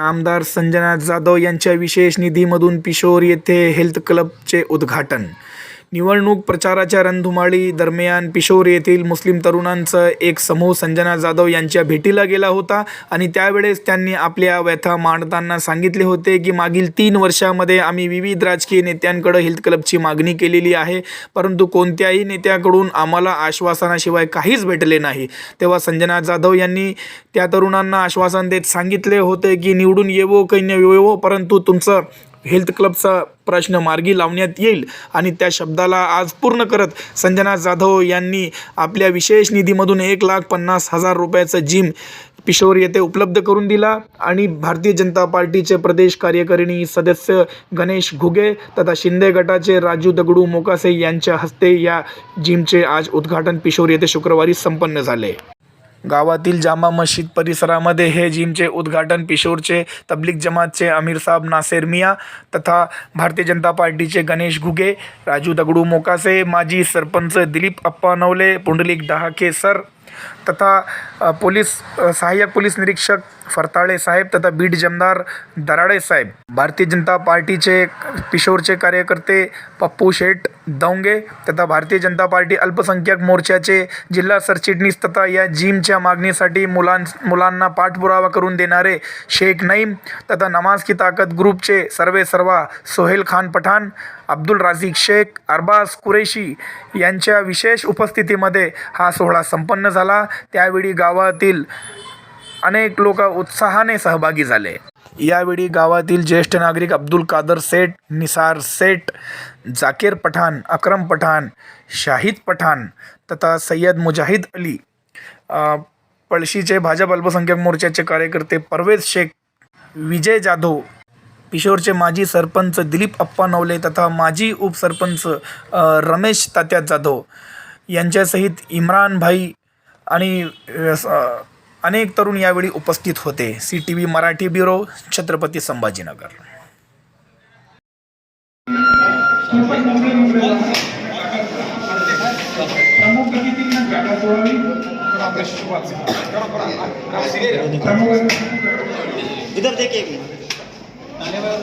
आमदार संजना जाधव यांच्या विशेष निधीमधून पिशोर येथे हेल्थ क्लबचे उद्घाटन. निवडणूक प्रचाराच्या रणधुमाळी दरम्यान पिशोर येथील मुस्लिम तरुणांचं एक समूह संजना जाधव यांच्या भेटीला गेला होता आणि त्यावेळेस त्यांनी आपल्या व्यथा मांडताना सांगितले होते की मागील तीन वर्षामध्ये आम्ही विविध राजकीय नेत्यांकडे हेल्थ क्लबची मागणी केलेली आहे परंतु कोणत्याही नेत्याकडून आम्हाला आश्वासनाशिवाय काहीच भेटले नाही. तेव्हा संजना जाधव यांनी त्या तरुणांना आश्वासन देत सांगितले होते की निवडून येवो काही येवो परंतु तुमचं हेल्थ क्लबचा प्रश्न मार्गी लावण्यात येईल आणि त्या शब्दाला आज पूर्ण करत संजना जाधव यांनी आपल्या विशेष निधीमधून एक लाख पन्नास हजार रुपयाचं जिम पिशोर येथे उपलब्ध करून दिला. आणि भारतीय जनता पार्टीचे प्रदेश कार्यकारिणी सदस्य गणेश घुगे तथा शिंदे गटाचे राजू दगडू मोकासे यांच्या हस्ते या जिमचे आज उद्घाटन पिशोर येथे शुक्रवारी संपन्न झाले. गावातील जामा मशीद परिसरामध्ये हे जिमचे उद्घाटन पिशोरचे तबलीग जमातचे अमीर साहब नासेर मिया तथा भारतीय जनता पार्टीचे गणेश घुगे राजू दगडू मोकासे माजी सरपंच दिलीप अप्पा नवले पुंडलिक डहाके सर तथा पोलीस सहाय्यक पोलीस निरीक्षक फरताळे साहेब तथा बीड जमदार दराडे साहेब. भारतीय जनता पार्टीचे पिशोरचे कार्यकर्ते पप्पू शेठ दौंगे तथा भारतीय जनता पार्टी अल्पसंख्याक मोर्चाचे जिल्हा सरचिटणीस तथा या जिमच्या मागणीसाठी मुलां मुलांना पाठपुरावा करून देणारे शेख नईम तथा नमाज की ताकत ग्रुपचे सर्वे सर्वा सोहेल खान पठाण अब्दुल राझीक शेख अरबाज कुरेशी यांच्या विशेष उपस्थितीमध्ये हा सोहळा संपन्न झाला. त्यावेळी गावातील अनेक लोक उत्साहाने सहभागी झाले. यावेळी गावातील ज्येष्ठ नागरिक अब्दुल कादर सेठ निसार सेठ जाकीर पठाण अक्रम पठाण शाहिद पठाण तथा सय्यद मुजाहिद अली पळशीचे भाजप अल्पसंख्याक मोर्चाचे कार्यकर्ते परवेज शेख विजय जाधव पिशोरचे माजी सरपंच दिलीप अप्पा नवले तथा माजी उपसरपंच रमेश तात्या जाधव यांच्यासहित इम्रान भाई आणि स- अनेक तरुण यावेळी उपस्थित होते. C T V Marathi bureau Chhatrapati Sambhajinagar. इधर देखिए धन्यवाद